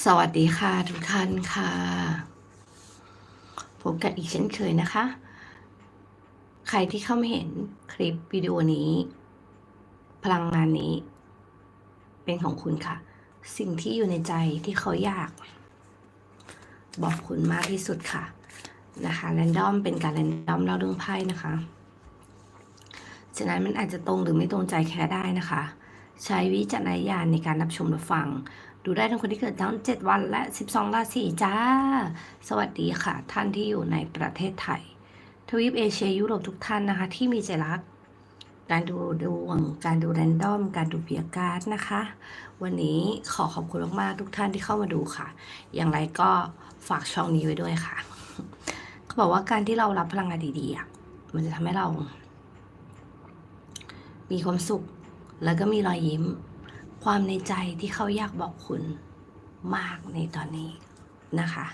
สวัสดีค่ะทุกท่านค่ะ พบกันอีกเช่นเคยนะคะ ใครที่เข้ามาเห็นคลิปวิดีโอนี้ พลังงานนี้ เป็นของคุณค่ะ สิ่งที่อยู่ในใจที่เขาอยาก บอกคุณมากที่สุดค่ะนะคะแรนดอมเป็นการแรนดอมเล่าเรื่องไพ่นะคะฉะนั้นมันอาจจะตรงหรือไม่ตรงใจแค่ได้นะคะ ใช้วิจารณญาณในการรับชมรับฟัง ดูได้ทั้งคนที่เกิดทั้ง 7 วันและ 12 ราศีจ้า สวัสดีค่ะ ท่านที่อยู่ในประเทศไทย ทวีปเอเชียยุโรปทุกท่านนะคะ ที่มีใจรัก การดูดวง การดูแรนดอม การดูเบียการ์ดนะคะ วันนี้ขอขอบคุณมากๆทุกท่านที่เข้ามาดูค่ะ อย่างไรก็ฝากช่องนี้ไว้ด้วยค่ะ เขาบอกว่าการที่เรารับพลังงานดีๆมันจะทำให้เรา มีความสุขแล้วก็มีรอยยิ้ม ความในใจที่เขาอยากบอกคุณมากในตอนนี้นะคะ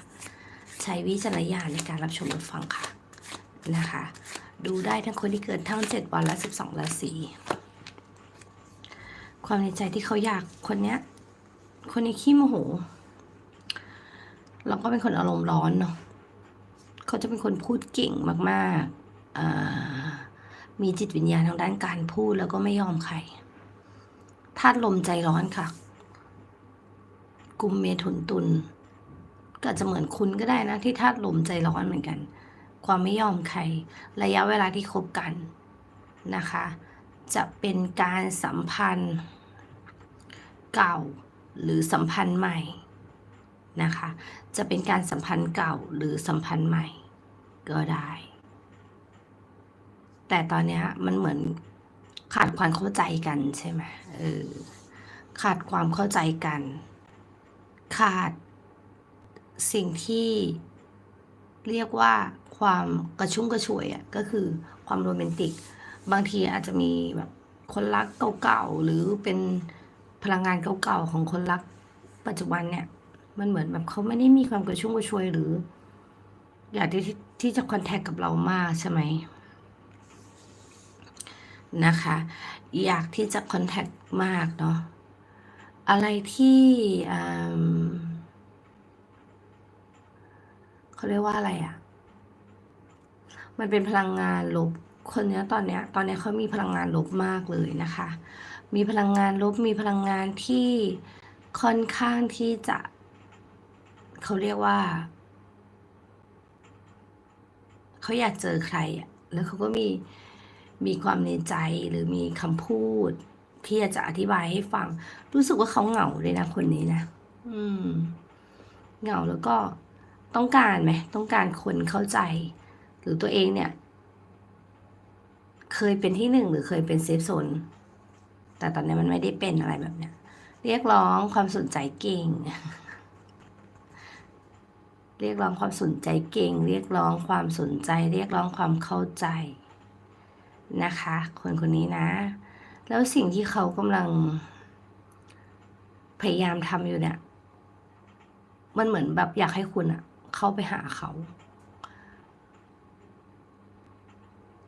ใช้วิจารณญาณในการรับชมรับฟังค่ะนะคะ ดูได้ทั้งคนที่เกิดทั้ง7วันและ12ราศีความในใจที่เขาอยากคนเนี้ย คนนี้ขี้โมโหเราก็เป็นคนอารมณ์ร้อนเนาะเขาจะเป็นคนพูดเก่งมากๆมีจิตวิญญาณทางด้านการพูดแล้วก็ไม่ยอมใคร ธาตุลมใจร้อนค่ะกุมเมถุนตุลก็อาจจะเหมือนคุณก็ได้นะ ที่ธาตุลมใจร้อนเหมือนกัน ความไม่ยอมใคร ระยะเวลาที่คบกันนะคะ จะเป็นการสัมพันธ์ เก่าหรือสัมพันธ์ใหม่นะคะ จะเป็นการสัมพันธ์เก่าหรือสัมพันธ์ใหม่ก็ได้ แต่ตอนนี้มันเหมือน ขาดความเข้าใจกันใช่ไหมเออขาดความเข้าใจกัน ขาดสิ่งที่เรียกว่าความกระชุ่มกระชวยอะก็คือความโรแมนติก บางทีอาจจะมีแบบคนรักเก่าๆหรือเป็นพลังงานเก่าๆของคนรักปัจจุบันเนี่ย มันเหมือนแบบเขาไม่ได้มีความกระชุ่มกระชวยหรือ อยากที่ที่จะคอนแทคกับเรามากใช่ไหม นะคะ อยากที่จะคอนแทคมากเนาะอะไรที่เขาเรียกว่าอะไรอะ่ะ มันเป็นพลังงานลบคนเนี้ยตอนเนี้ย ตอนเนี้ยเขามีพลังงานลบมากเลยนะคะ มีพลังงานลบมีพลังงานที่ค่อนข้างที่จะเขาเรียกว่าเขาอยากเจอใครอะแล้วเขาก็มี มีความในใจหรือมีคำพูดที่จะอธิบายให้ฟัง รู้สึกว่าเขาเหงาเลยนะคนนี้นะอืม เหงาแล้วก็ต้องการไหมต้องการคนเข้าใจ หรือตัวเองเนี่ย เคยเป็นที่หนึ่งหรือเคยเป็นเซฟโซนแต่ตอนนี้มันไม่ได้เป็นอะไรแบบเนี้ยเรียกร้องความสนใจเก่ง เรียกร้องความสนใจเก่ง เรียกร้องความสนใจ เรียกร้องความเข้าใจ นะคะ คนคนนี้นะ แล้วสิ่งที่เขากำลัง พยายามทำอยู่เนี่ย มันเหมือนแบบอยากให้คุณอะเข้าไปหาเขา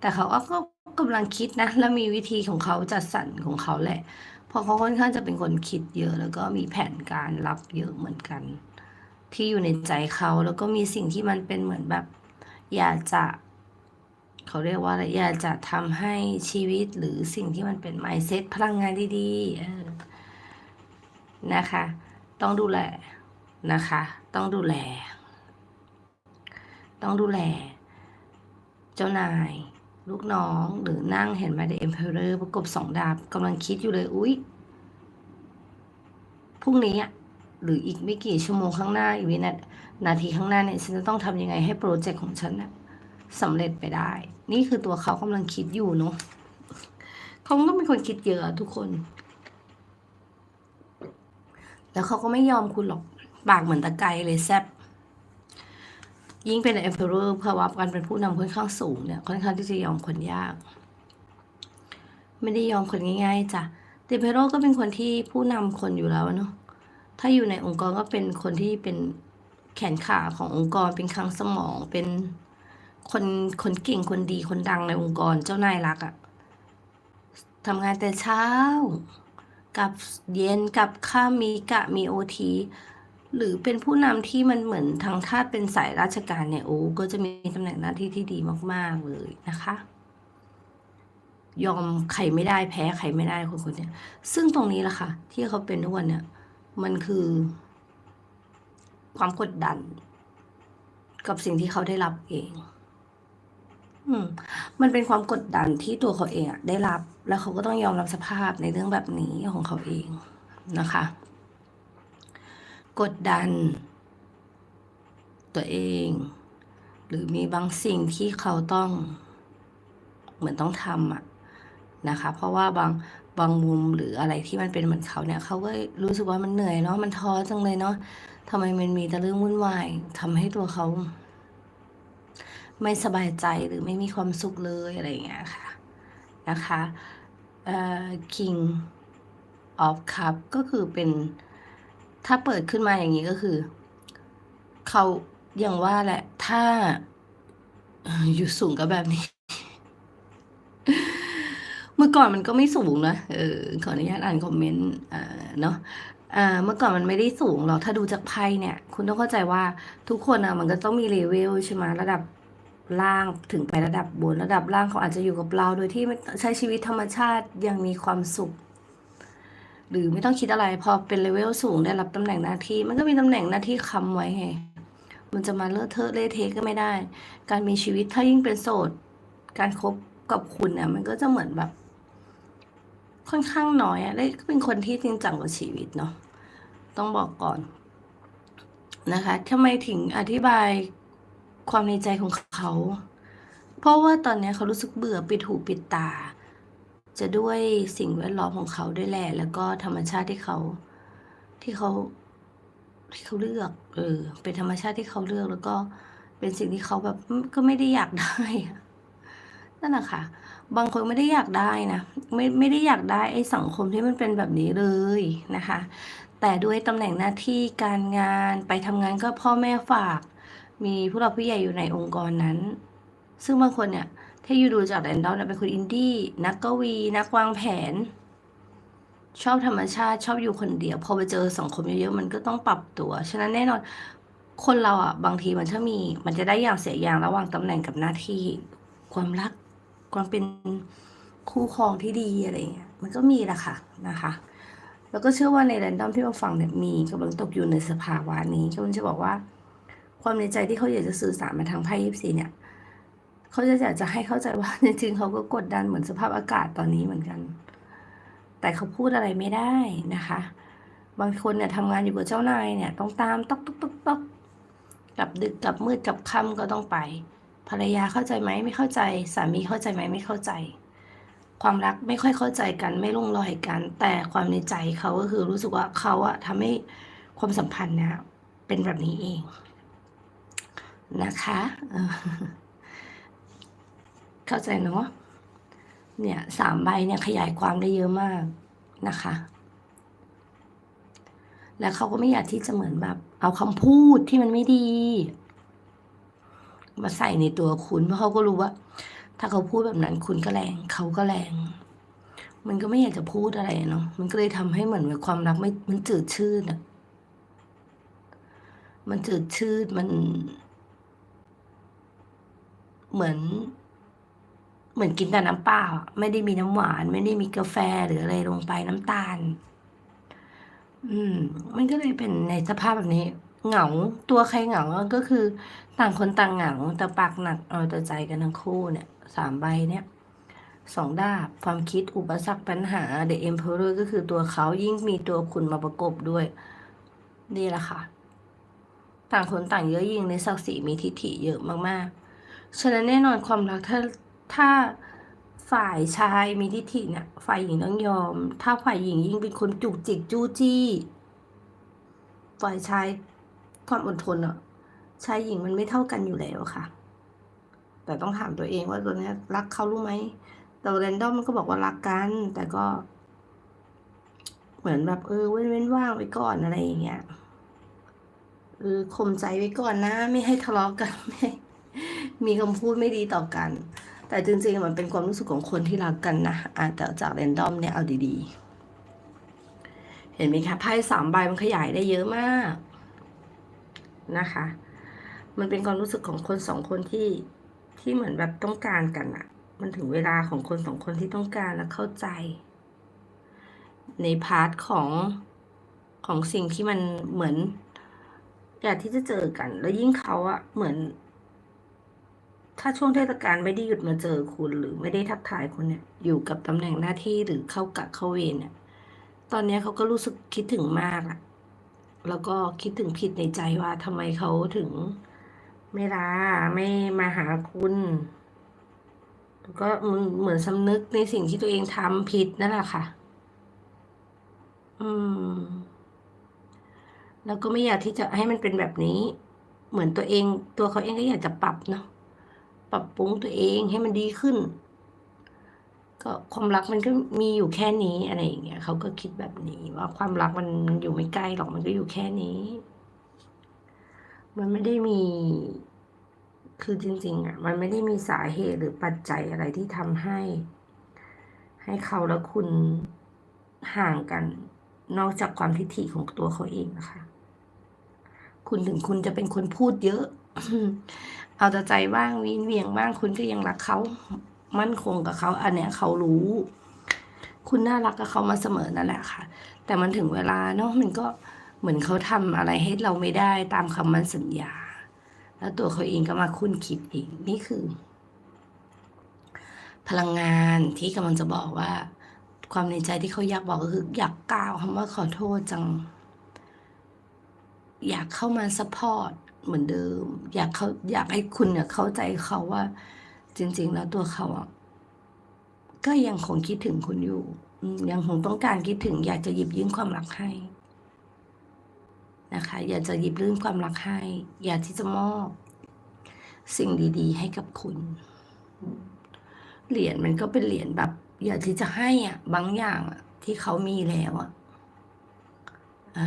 แต่เขาก็กำลังคิดนะ แล้วมีวิธีของเขาจัดสรรของเขาแหละเพราะเขาค่อนข้างจะเป็นคนคิดเยอะ แล้วก็มีแผนการรับเยอะเหมือนกัน ที่อยู่ในใจเขาแล้วก็มีสิ่งที่มันเป็นเหมือนแบบ อยากจะ เขาเรียกว่าอะไรอยากจะทำให้ชีวิตหรือสิ่งที่มันเป็น mindset พลังงานดีๆนะคะ ต้องดูแลนะคะ ต้องดูแล ต้องดูแล เจ้านายลูกน้องหรือนั่งเห็นไหม The Emperor ประกบสองดาบกำลังคิดอยู่เลย อุ๊ยพรุ่งนี้หรืออีกไม่กี่ชั่วโมงข้างหน้าอีกวินานาทีข้างหน้าเนี่ย ฉันจะต้องทำยังไงให้โปรเจกต์ของฉันนะ สำเร็จไปได้ นี่คือตัวเขากำลังคิดอยู่เนาะเขาก็เป็นคนคิดเยอะทุกคน แล้วเขาก็ไม่ยอมคุณหรอกปากเหมือนตะไคร้เลยแซบยิ่งเป็น emperor ภาวะการเป็นผู้นำค่อนข้างสูงเนี่ยค่อนข้างที่จะยอมคนยาก ไม่ได้ยอมคนง่าย ๆจ้ะเดเพโรก็เป็นคนที่ผู้นำคนอยู่แล้วเนาะถ้าอยู่ในองค์กรก็เป็นคนที่เป็นแขนขาขององค์กรเป็นคลังสมองเป็น คนคนเก่งคนดีคนดังในองค์กรเจ้านายรักอะทำงานแต่เช้า กับเย็นกับข้ามีกะมีโอทีหรือเป็นผู้นำที่มันเหมือนทางธาเป็นสายราชการเนี่ยโอ้ก็จะมีตำแหน่งหน้าที่ที่ดีมาก ๆ เลยนะคะ ยอมใครไม่ได้แพ้ใครไม่ได้คนคนเนี้ยซึ่งตรงนี้แหละค่ะ ที่เขาเป็นทุกวันเนี่ย มันคือ ความกดดัน กับสิ่งที่เขาได้รับเอง อืม มันเป็นความกดดันที่ตัวเขาเองอะได้รับ แล้วเขาก็ต้องยอมรับสภาพในเรื่องแบบนี้ของเขาเองนะคะ กดดัน ตัวเอง หรือมีบางสิ่งที่เขาต้อง เหมือนต้องทำอะนะคะ เพราะว่าบางบางมุมหรืออะไรที่มันเป็นเหมือนเขาเนี่ย เขาก็รู้สึกว่ามันเหนื่อยเนาะมันท้อจังเลยเนาะทำไมมันมีแต่เรื่องวุ่นวายทำให้ตัวเขา ไม่สบายใจหรือไม่มีความสุขเลยอะไรอย่างเงี้ยค่ะนะคะเอ่อ King of Cup ก็คือเป็นถ้าเปิดขึ้นมาอย่างนี้ก็คือ เขาอย่างว่าแหละถ้าอยู่สูงก็แบบนี้ เมื่อก่อนมันก็ไม่สูงนะเออขออนุญาตอ่านคอมเมนต์เนาะเมื่อก่อนมันไม่ได้สูงหรอกถ้าดูจากไพ่เนี่ย คุณต้องเข้าใจว่าทุกคนอะมันก็ต้องมีเลเวลใช่ไหมระดับ ล่างถึงไประดับบนระดับล่างเขาอาจจะอยู่กับเรา โดยที่ใช้ชีวิตธรรมชาติอยังมีความสุข หรือไม่ต้องคิดอะไร พอเป็นเลเวลสูงได้รับตำแหน่งหน้าที่ มันก็มีตำแหน่งหน้าที่ค้ำไว้ไงมันจะมาเลอะเทอะเละเทะก็ไม่ได้ การมีชีวิตถ้ายิ่งเป็นโสด การคบกับคุณเนี่ยมันก็จะเหมือนแบบ ค่อนข้างน้อยอะได้เป็นคนที่จริงจังกับชีวิตเนาะต้องบอกก่อนนะคะทำไมถึงอธิบาย ความในใจของเขา เพราะว่าตอนนี้เขารู้สึกเบื่อปิดหูปิดตา จะด้วยสิ่งแวดล้อมของเขาด้วยแหละ แล้วก็ธรรมชาติที่เขา ที่เขาที่เขาเลือกเออเป็นธรรมชาติที่เขาเลือกแล้วก็เป็นสิ่งที่เขาแบบก็ไม่ได้อยากได้นั่นแหละค่ะ บางคนไม่ได้อยากได้นะไม่ไม่ได้อยากได้ไอ้สังคมที่มันเป็นแบบนี้เลยนะคะ แต่ด้วยตำแหน่งหน้าที่การงานไปทำงานก็พ่อแม่ฝาก มีผู้หลักผู้ใหญ่อยู่ในองค์กรนั้น ซึ่งบางคนเนี่ยถ้าอยู่ดูจากแรนดอมเนี่ยเป็นคนอินดี้นักกวี นักวางแผน ชอบธรรมชาติชอบอยู่คนเดียว พอไปเจอสังคมเยอะๆมันก็ต้องปรับตัว ฉะนั้นแน่นอนคนเราอะบางทีมันถ้ามี มันจะได้อย่างเสียอย่างระหว่างตำแหน่งกับหน้าที่ความรักความเป็นคู่ครองที่ดีอะไรเงี้ยมันก็มีแหละค่ะนะคะ แล้วก็เชื่อว่าในแรนดอมที่มาฟังเนี่ยมีกำลังตกอยู่ในสภาวะนี้ก็มันจะบอกว่า ความในใจที่เขาอยากจะสื่อสารมาทางไพ่ยิปซีเนี่ยเขาจะอยากจะให้เข้าใจว่าจริงๆเขาก็กดดันเหมือนสภาพอากาศตอนนี้เหมือนกัน แต่เขาพูดอะไรไม่ได้นะคะ บางคนเนี่ยทำงานอยู่กับเจ้านายเนี่ยต้องตามต๊อกต๊อกต๊อกต๊อกกลับดึกกลับมืดกลับค่ำก็ต้องไป ภรรยาเข้าใจไหมไม่เข้าใจสามีเข้าใจไหมไม่เข้าใจ ความรักไม่ค่อยเข้าใจกันไม่ลงรอยกัน แต่ความในใจเขาก็คือรู้สึกว่าเขาอะทำให้ความสัมพันธ์เนี่ยเป็นแบบนี้เอง นะคะ เข้าใจเนาะเนี่ยสามใบเนี่ยขยายความได้เยอะมากนะคะ แล้วเขาก็ไม่อยากที่จะเหมือนแบบ เอาคำพูดที่มันไม่ดี มาใส่ในตัวคุณเพราะเขาก็รู้ว่า ถ้าเขาพูดแบบนั้นคุณก็แรงเขาก็แรง มันก็ไม่อยากจะพูดอะไรเนาะมันก็เลยทำให้เหมือนความรักไม่มันจืดชืดอะมันจืดชืดมัน เหมือน เหมือนกินแต่น้ำเปล่าไม่ได้มีน้ำหวาน ไม่ได้มีกาแฟหรืออะไรลงไปน้ำตาล อืม มันก็เลยเป็นในสภาพแบบนี้ เหงาตัวใครเหงาก็คือ ต่างคนต่างเหงาแต่ปากหนักเอาแต่ใจกันทั้งคู่เนี่ยสามใบเนี่ยสองดาบความคิดอุปสรรคปัญหา The Emperor ก็คือตัวเขายิ่งมีตัวคุณมาประกบด้วย นี่แหละค่ะ ต่างคนต่างเยอะยิ่งในศักดิ์ศรีมีทิฐิเยอะมากๆ ฉะนั้นแน่นอนความรักถ้าถ้าฝ่ายชายมีทิฏฐิเนี่ย ฝ่ายหญิงต้องยอม ถ้าฝ่ายหญิงยิ่งเป็นคนจุกจิกจู้จี้ ฝ่ายชายความอดทนอะชายหญิงมันไม่เท่ากันอยู่แล้วค่ะ แต่ต้องถามตัวเองว่าตัวนี้รักเขารู้ไหมแต่แรนดอมมันก็บอกว่ารักกัน แต่ก็ เหมือนแบบเออเว้นเว้นว่างไว้ก่อนอะไรอย่างเงี้ยเออข่มใจไว้ก่อนนะ ไม่ให้ทะเลาะกันไม่ มีคำพูดไม่ดีต่อกัน แต่จริงๆมันเป็นความรู้สึกของคนที่รักกันนะอะแต่จากแรนดอมเนี่ยเอาดีๆ เห็นไหมคะไพ่สามใบมันขยายได้เยอะมากนะคะ มันเป็นความรู้สึกของคนสองคนที่ที่เหมือนแบบต้องการกันอะมันถึงเวลาของคนสองคนที่ต้องการและเข้าใจ ในพาร์ทของของสิ่งที่มันเหมือนอยากที่จะเจอกัน แล้วยิ่งเขาอะเหมือน ถ้าช่วงเทศกาลไม่ได้หยุดมาเจอคุณหรือไม่ได้ทักทายคุณเนี่ยอยู่กับตำแหน่งหน้าที่หรือเข้ากะเข้าเวรเนี่ยตอนนี้เขาก็รู้สึกคิดถึงมากอะแล้วก็คิดถึงผิดในใจว่าทำไมเขาถึงไม่ลาไม่มาหาคุณแล้วก็มึงเหมือนสำนึกในสิ่งที่ตัวเองทำผิดนั่นแหละค่ะ อืม แล้วก็ไม่อยากที่จะให้มันเป็นแบบนี้ เหมือนตัวเอง ตัวเขาเองก็อยากจะปรับเนาะ ปรับปรุงตัวเองให้มันดีขึ้น ก็ความรักมันก็มีอยู่แค่นี้อะไรอย่างเงี้ยเขาก็คิดแบบนี้ ว่าความรักมันอยู่ไม่ไกลหรอกมันก็อยู่แค่นี้ มันไม่ได้มี คือจริง ๆ อะ มันไม่ได้มีสาเหตุหรือปัจจัยอะไรที่ทำให้ ให้เขาและคุณห่างกัน นอกจากความทิฐิของตัวเขาเองนะคะ คุณถึงคุณจะเป็นคนพูดเยอะ เอาแต่ใจบ้างวินเวียงบ้างคุณก็ยังรักเขา มั่นคงกับเขา อันเนี้ยเขารู้ คุณน่ารักกับเขามาเสมอนั่นแหละค่ะ แต่มันถึงเวลาเนาะมันก็เหมือนเขาทำอะไรให้เราไม่ได้ตามคำมันสัญญา แล้วตัวเขาเองก็มาคุ้นคิดเองนี่คือ พลังงานที่กำลังจะบอกว่า ความในใจที่เขาอยากบอกก็คืออยากกล่าวคำว่าขอโทษจัง อยากเข้ามาซัพพอร์ต เหมือนเดิม อยากเขาอยากให้คุณเนี่ยเข้าใจเขาว่า จริง ๆ แล้วตัวเขาอะก็ยังคงคิดถึงคุณอยู่ยังคงต้องการคิดถึง อยากจะหยิบยื่นความรักให้นะคะ อยากจะหยิบยื่นความรักให้ อยากที่จะมอบ สิ่งดี ๆ ให้กับคุณ เหรียญมันก็เป็นเหรียญแบบ อยากที่จะให้อะ บางอย่างอะ ที่เขามีแล้วอะอ่า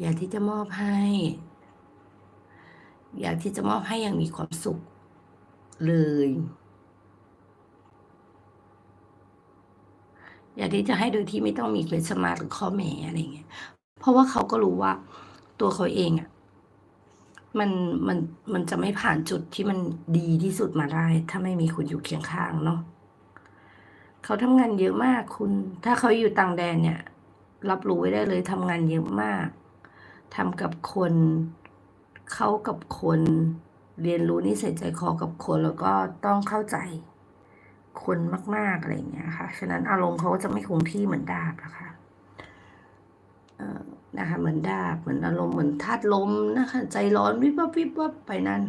อยากที่จะมอบให้ อยากที่จะมอบให้อย่างมีความสุขเลย อยากที่จะให้โดยที่ไม่ต้องมีเคลสมาหรือข้อแม้อะไรเงี้ย เพราะว่าเขาก็รู้ว่าตัวเขาเองอะมันมันมันจะไม่ผ่านจุดที่มันดีที่สุดมาได้ ถ้าไม่มีคุณอยู่เคียงข้างเนาะเขาทำงานเยอะมากคุณ ถ้าเขาอยู่ต่างแดนเนี่ย รับรู้ไว้ได้เลยทำงานเยอะมากทำกับคน เข้ากับคนเรียนรู้นิสัยใจคอกับคนแล้วก็ต้องเข้าใจคนมาก ๆ อะไรเงี้ยค่ะ ฉะนั้นอารมณ์เขาก็จะไม่คงที่เหมือนดาบนะคะเอ่อนะคะเหมือนดาบเหมือนอารมณ์เหมือนธาตุลมนะคะ ใจร้อนวิบวับวิบวับไปนั่น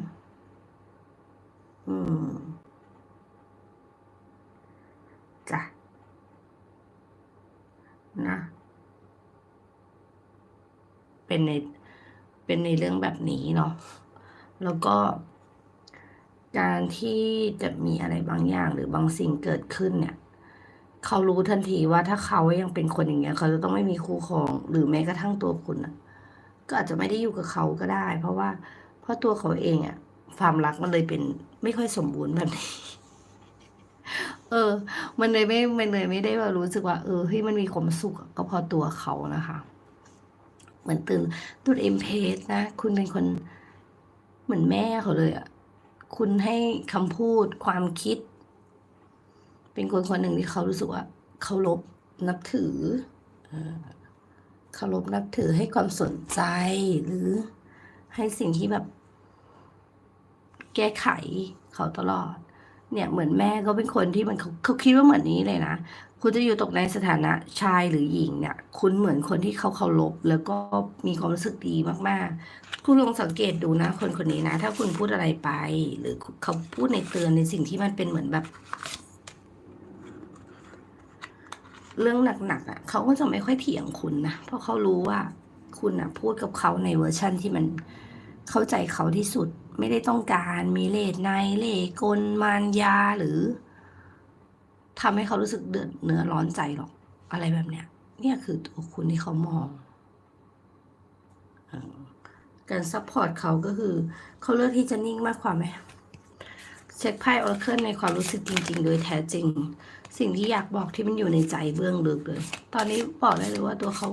อืมจ้ะนะ เป็นใน เป็นในเรื่องแบบนี้เนาะแล้วก็ การที่จะมีอะไรบางอย่างหรือบางสิ่งเกิดขึ้นเนี่ยเขารู้ทันทีว่าถ้าเขายังเป็นคนอย่างเงี้ย เขาจะต้องไม่มีคู่ครอง หรือแม้กระทั่งตัวคุณน่ะ ก็อาจจะไม่ได้อยู่กับเขาก็ได้ เพราะว่า เพราะตัวเขาเองอะความรักมันเลยเป็นไม่ค่อยสมบูรณ์แบบนี้ เออ มันเลยไม่ มันเลยไม่ได้ว่ารู้สึกว่า เออเฮ้ยมันมีความสุขก็เพราะตัวเขานะคะ เหมือนตื่นตุดเอ็มเพสนะ คุณเป็นคนเหมือนแม่เขาเลยอะคุณให้คำพูดความคิด เป็นคนคนหนึ่งที่เขารู้สึกว่าเคารพนับถือเออเคารพนับถือให้ความสนใจหรือให้สิ่งที่แบบ แก้ไขเขาตลอด เนี่ยเหมือนแม่ก็เป็นคนที่มันเขาเขาคิดว่าเหมือนนี้เลยนะ คุณจะอยู่ตกในสถานะชายหรือหญิงเนี่ย คุณเหมือนคนที่เขาเคารพแล้วก็มีความรู้สึกดีมากๆ คุณลองสังเกตดูนะ คนคนนี้นะ ถ้าคุณพูดอะไรไป หรือเขาพูดในเตือนในสิ่งที่มันเป็นเหมือนแบบ เรื่องหนักๆอะเขาก็จะไม่ค่อยเถียงคุณนะเพราะเขารู้ว่าคุณอะพูดกับเขาในเวอร์ชั่นที่มัน เข้าใจเขาที่สุดไม่ได้ต้องการมีเลสในเลกลมารยาหรือทำให้เขารู้สึกเดือดเนื้อร้อนใจหรอก อะไรแบบเนี้ย เนี่ยคือตัวคุณที่เขามองอการซัพพอร์ตเขาก็คือ เขาเลือกที่จะนิ่งมากกว่าไหมเช็คไพ่ออร์เคิลในความรู้สึกจริง ๆ โดยแท้จริง สิ่งที่อยากบอกที่มันอยู่ในใจเบื้องลึกเลย ตอนนี้บอกได้เลยว่าตัวเขา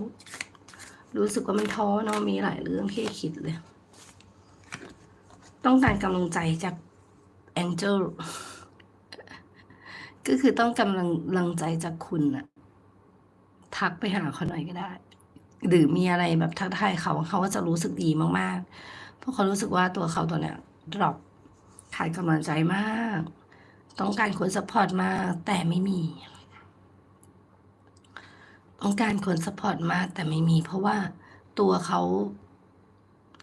รู้สึกว่ามันท้อเนาะมีหลายเรื่องที่คิดเลย ต้องการกำลังใจจากแองเจลก็คือต้องกำลังลังใจจากคุณอะทักไปหาเขาหน่อยก็ได้ หรือมีอะไรแบบทักทายเขาเขาก็จะรู้สึกดีมากๆ เพราะเขารู้สึกว่าตัวเขาตัวเนี้ยดรอปขาดกำลังใจมาก ต้องการคนสปอร์ตมาก แต่ไม่มี ต้องการคนสปอร์ตมากแต่ไม่มี เพราะว่าตัวเขา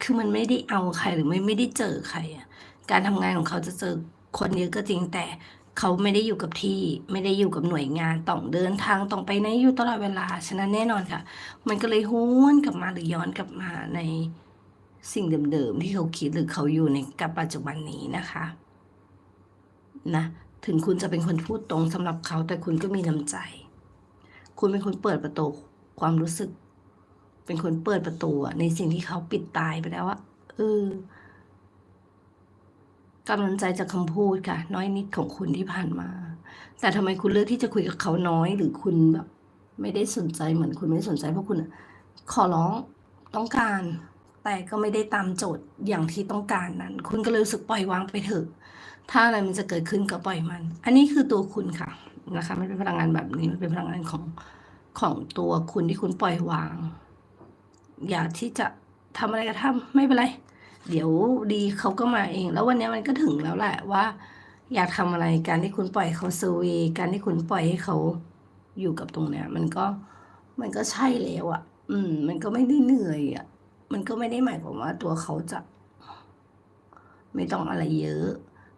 คือมันไม่ได้เอาใครหรือไม่ไม่ได้เจอใครอะการทำงานของเขาจะเจอคนเยอะก็จริงแต่เขาไม่ได้อยู่กับที่ไม่ได้อยู่กับหน่วยงานต้องเดินทางต้องไปไหนอยู่ตลอดเวลาฉะนั้นแน่นอนค่ะ มันก็เลยห้วนกลับมาหรือย้อนกลับมาในสิ่งเดิมๆที่เขาคิดหรือเขาอยู่ในกับปัจจุบันนี้นะคะนะถึงคุณจะเป็นคนพูดตรงสำหรับเขาแต่คุณก็มีน้ำใจ คุณเป็นคนเปิดประตูความรู้สึก เป็นคนเปิดประตูในสิ่งที่เขาปิดตายไปแล้วอะเออกำลังใจจากคำพูดค่ะ น้อยนิดของคุณที่ผ่านมา แต่ทำไมคุณเลือกที่จะคุยกับเขาน้อยหรือคุณแบบ ไม่ได้สนใจเหมือนคุณไม่สนใจเพราะคุณขอร้องต้องการ แต่ก็ไม่ได้ตามโจทย์อย่างที่ต้องการนั้น คุณก็เลยรู้สึกปล่อยวางไปเถอะ ถ้าอะไรมันจะเกิดขึ้นก็ปล่อยมัน อันนี้คือตัวคุณค่ะนะคะ ไม่เป็นพลังงานแบบนี้มันเป็นพลังงานของของตัวคุณที่คุณปล่อยวาง อย่าที่จะทำอะไรก็ทำไม่เป็นไร เดี๋ยวดีเขาก็มาเอง แล้ววันนี้มันก็ถึงแล้วแหละว่า อยากทำอะไรการที่คุณปล่อยเขาเซอร์เวย์การที่คุณปล่อยให้เขาอยู่กับตรงเนี้ย มันก็มันก็ใช่แล้วอะ่ะ อืม มันก็ไม่ได้เหนื่อยอะ่ะ มันก็ไม่ได้หมายความว่าตัวเขาจะ ไม่ต้องอะไรเยอะ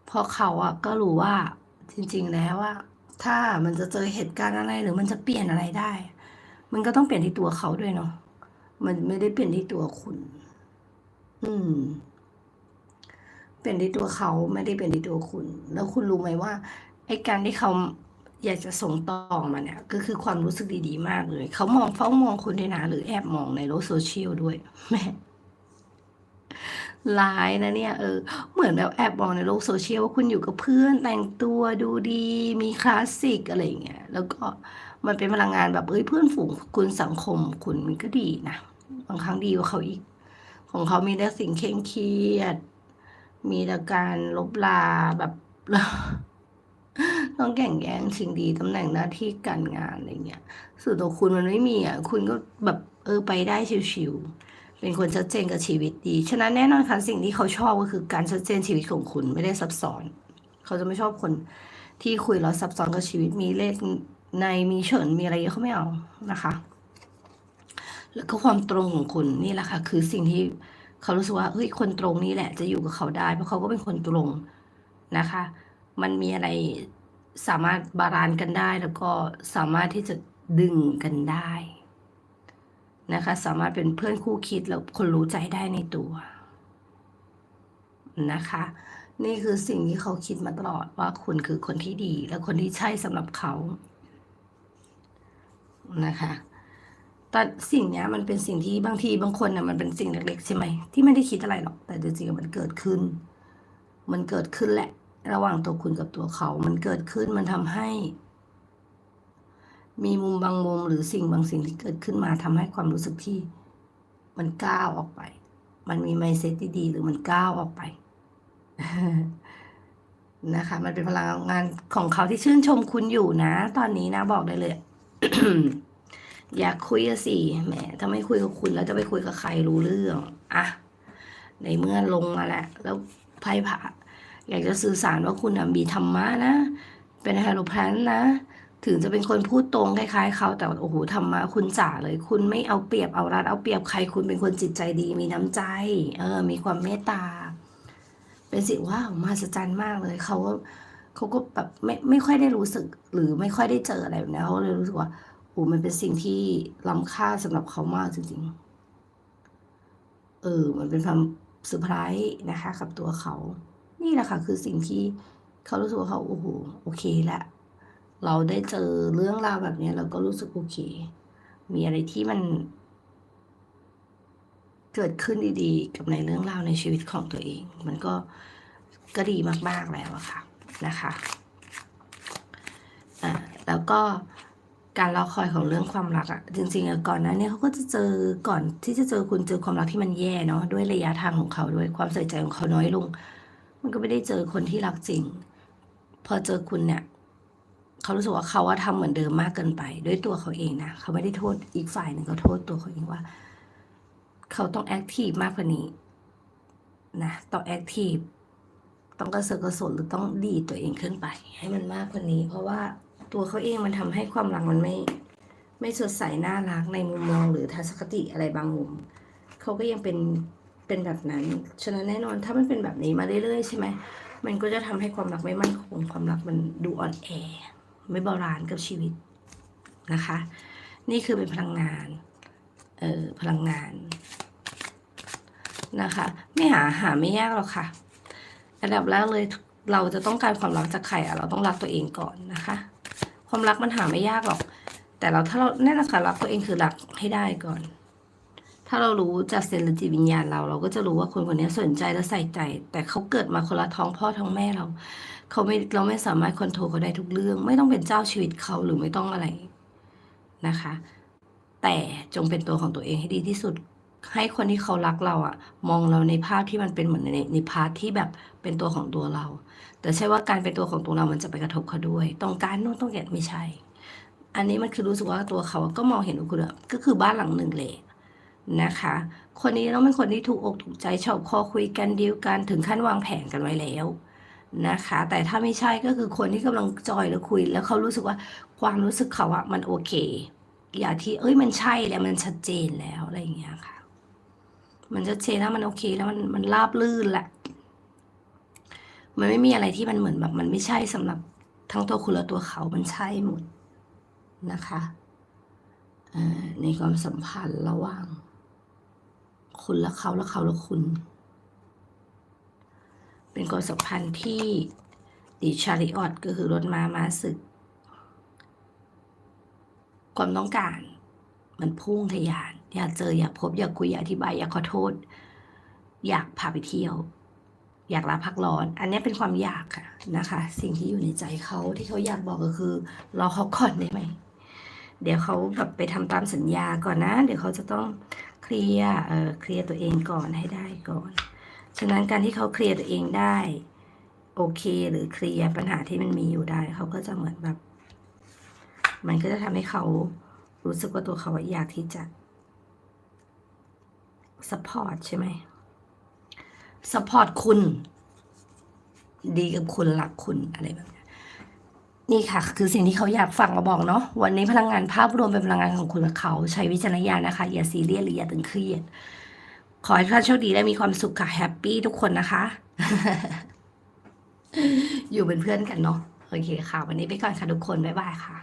เพราะเขาอะก็รู้ว่าจริง ๆ แล้วว่าถ้ามันจะเจอเหตุการณ์อะไรหรือมันจะเปลี่ยนอะไรได้ มันก็ต้องเปลี่ยนที่ตัวเขาด้วยเนาะ มันไม่ได้เปลี่ยนที่ตัวคุณ อืม เปลี่ยนที่ตัวเขาไม่ได้เปลี่ยนที่ตัวคุณ แล้วคุณรู้ไหมว่าไอ้การที่เขาอยากจะส่งต่อมาเนี่ย ก็คือความรู้สึกดีๆ มากเลย เขามองเฝ้ามองคุณด้วยนะหรือแอบมองในโลกโซเชียลด้วยแม่ร้ายนะเนี่ยเออเหมือนแบบแอบมองในโลกโซเชียลว่าคุณอยู่กับเพื่อนแต่งตัวดูดี มีคลาสสิกอะไรอย่างเงี้ยแล้วก็มันเป็นพลังงานแบบเอ้ยเพื่อนฝูงคุณสังคมคุณมันก็ดีนะ บางครั้งดีกว่าเขาอีก ของเขามีแต่สิ่งเคร่งเครียด มีแต่การลบลาแบบต้องแข่งแย่งชิงดีตำแหน่งหน้าที่การงานอะไรเงี้ยส่วนตัวคุณมันไม่มีอะคุณก็แบบเออไปได้ชิวๆเป็นคนชัดเจนกับชีวิตดี ฉะนั้นแน่นอนค่ะสิ่งที่เขาชอบก็คือการชัดเจนชีวิตของคุณไม่ได้ซับซ้อน เขาจะไม่ชอบคนที่คุยแล้วซับซ้อนกับชีวิตมีเลขในมีเฉินมีอะไรเยอะเขาไม่เอานะคะ แล้วก็ความตรงของคุณนี่แหละค่ะ คือสิ่งที่เขารู้สึกว่าเฮ้ยคนตรงนี้แหละ จะอยู่กับเขาได้เพราะเขาก็เป็นคนตรงนะคะ มันมีอะไรสามารถบาลานซ์กันได้แล้วก็สามารถที่จะดึงกันได้นะคะ สามารถเป็นเพื่อนคู่คิดแล้วคนรู้ใจได้ในตัวนะคะ นี่คือสิ่งที่เขาคิดมาตลอดว่าคุณคือคนที่ดี และคนที่ใช่สำหรับเขานะคะ แต่สิ่งเนี้ยมันเป็นสิ่งที่บางทีบางคนน่ะมันเป็นสิ่งเล็กๆใช่ไหมที่ไม่ได้คิดอะไรหรอก แต่จริงๆมันเกิดขึ้น มันเกิดขึ้นแหละ ระหว่างตัวคุณกับตัวเขา มันเกิดขึ้นมันทำให้ มีมุมบางมุมหรือสิ่งบางสิ่งที่เกิดขึ้นมาทำให้ความรู้สึกที่มันก้าวออกไป มันมีไมเซ็ตดีๆหรือมันก้าวออกไปนะคะ มันเป็นพลังงานของเขาที่ชื่นชมคุณอยู่นะ ตอนนี้นะบอกได้เลย อยากคุยสิแหมถ้าไม่คุยกับคุณแล้วจะไปคุยกับใครรู้เรื่องอะในเมื่อลงมาแล้วแล้วไพ่ผ่าอยากจะสื่อสารว่าคุณมีธรรมะนะ เป็นไฮโลแพลนนะ ถึงจะเป็นคนพูดตรงคล้ายๆเขาแต่โอ้โหธรรมะคุณจ๋าเลย คุณไม่เอาเปรียบเอารัดเอาเปรียบใครคุณเป็นคนจิตใจดี มีน้ำใจ เออ มีความเมตตา เป็นสิ่งว้าวมหัศจรรย์มากเลยเขาเขาก็แบบไม่ไม่ค่อยได้รู้สึก หรือไม่ค่อยได้เจออะไรแบบนี้เขาเลยรู้สึกว่า โอ้มันเป็นสิ่งที่ล้ำค่าสำหรับเขามากจริงๆ เออ มันเป็นความเซอร์ไพรส์นะคะ กับตัวเขา นี่แหละค่ะ คือสิ่งที่เขารู้สึกว่าเขาโอ้โหโอเคละเราได้เจอเรื่องราวแบบนี้เราก็รู้สึกโอเค มีอะไรที่มัน เกิดขึ้นดีๆ กับในเรื่องราวในชีวิตของตัวเอง มันก็ก็ดีมากๆแล้วอะค่ะนะคะ อ่า แล้วก็ การรอคอยของเรื่องความรักอะจริงๆอะก่อนหนั้นเนี่ยเขาก็จะเจอก่อนที่จะเจอคุณเจอความรักที่มันแย่เนาะด้วยระยะทางของเขาด้วยความใส่ใจของเขาน้อยลง มันก็ไม่ได้เจอคนที่รักจริง พอเจอคุณเนี่ยเขารู้สึกว่าเขาว่าทำเหมือนเดิมมากเกินไป ด้วยตัวเขาเองนะเขาไม่ได้โทษอีกฝ่ายหนึ่งเขาโทษตัวเขาเองว่า เขาต้องแอคทีฟมากกว่านี้นะต้องแอคทีฟต้องกระเสือกกระสนหรือต้องดีตัวเองขึ้นไป ให้มันมากกว่านี้ เพราะว่า ตัวเขาเองมันทำให้ความรักมันไม่ ไม่สดใสน่ารักในมุมมองหรือทัศนคติอะไรบางมุมเขาก็ยังเป็นเป็นแบบนั้น ฉะนั้นแน่นอนถ้ามันเป็นแบบนี้มาเรื่อยๆใช่ไหมมันก็จะทำให้ความรักไม่มั่นคงความรักมันดูอ่อนแอ ไม่บาลานซ์กับชีวิตนะคะ นี่คือเป็นพลังงานเอ่อพลังงานนะคะ ไม่หาหาไม่ยากหรอกค่ะอันดับแรกเลยเราจะต้องการความรักจากใครอะเราต้องรักตัวเองก่อนนะคะ ความรักมันหาไม่ยากหรอก แต่เราถ้าเราแน่นอนค่ะรักตัวเองคือรักให้ได้ก่อน ถ้าเรารู้จากเซนล์จิตวิญญาณเรา เราก็จะรู้ว่าคนคนนี้สนใจและใส่ใจ แต่เขาเกิดมาคนละท้องพ่อท้องแม่เรา เขาไม่เราไม่สามารถคอนโทรลเขาได้ทุกเรื่อง ไม่ต้องเป็นเจ้าชีวิตเขาหรือไม่ต้องอะไรนะคะ แต่จงเป็นตัวของตัวเองให้ดีที่สุด ให้คนที่เขารักเราอะมองเราในภาพที่มันเป็นเหมือนในในพาร์ทที่แบบเป็นตัวของตัวเรา แต่ใช่ว่าการเป็นตัวของตัวเรามันจะไปกระทบเขาด้วย ต้องการโน่นต้องแกะไม่ใช่ อันนี้มันคือรู้สึกว่าตัวเขาก็มองเห็นคุณอะก็คือบ้านหลังหนึ่งเลยนะคะ คนนี้ต้องเป็นคนที่ถูกอกถูกใจชอบคอคุยกันดีลกันถึงขั้นวางแผนกันไว้แล้วนะคะ แต่ถ้าไม่ใช่ก็คือคนที่กำลังจอยแล้วคุย แล้วเขารู้สึกว่าความรู้สึกเขาอะมันโอเค อย่าที่เอ้ยมันใช่แล้วมันชัดเจนแล้วอะไรอย่างเงี้ยค่ะ มันชัดเจนแล้วมันโอเคแล้วมันมันราบลื่นแหละ มันไม่มีอะไรที่มันเหมือนแบบ มันไม่ใช่สำหรับทั้งตัวคุณและตัวเขามันใช่หมดนะคะในความสัมพันธ์ระหว่าง คุณและเขาและเขาและคุณ เป็นความสัมพันธ์ที่ดีชาริออตก็คือรถม้าม้าศึก ความต้องการ มันพุ่งทะยาน อยากเจออยากพบอยากคุยอยากอธิบายอยากขอโทษ อยากพาไปเที่ยว อยากลาพักร้อน อันนี้เป็นความอยากค่ะนะคะ สิ่งที่อยู่ในใจเขาที่เขาอยากบอกก็คือรอเขาก่อนได้ไหมเดี๋ยวเขาแบบไปทำตามสัญญาก่อนนะ เดี๋ยวเขาจะต้องเคลียร์เอ่อเคลียร์ตัวเองก่อนให้ได้ก่อน ฉะนั้นการที่เขาเคลียร์ตัวเองได้ โอเคหรือเคลียร์ปัญหาที่มันมีอยู่ได้ เขาก็จะเหมือนแบบ มันก็จะทำให้เขารู้สึกว่าตัวเขาอยากที่จะ support ใช่ไหม support คุณ ดีกับคุณรักคุณอะไรแบบนี้นี่ค่ะ คือสิ่งที่เขาอยากฟังมาบอกเนาะวันนี้พลังงานภาพรวมเป็นพลังงานของคุณและเขา ใช้วิจารณญาณนะคะ อย่าซีเรียสหรืออย่าตึงเครียด ขอให้ท่านโชคดีและมีความสุขค่ะแฮปปี้ทุกคนนะคะ อยู่เป็นเพื่อนกันเนาะโอเคค่ะ วันนี้ไปก่อนค่ะทุกคน บ๊ายบายค่ะ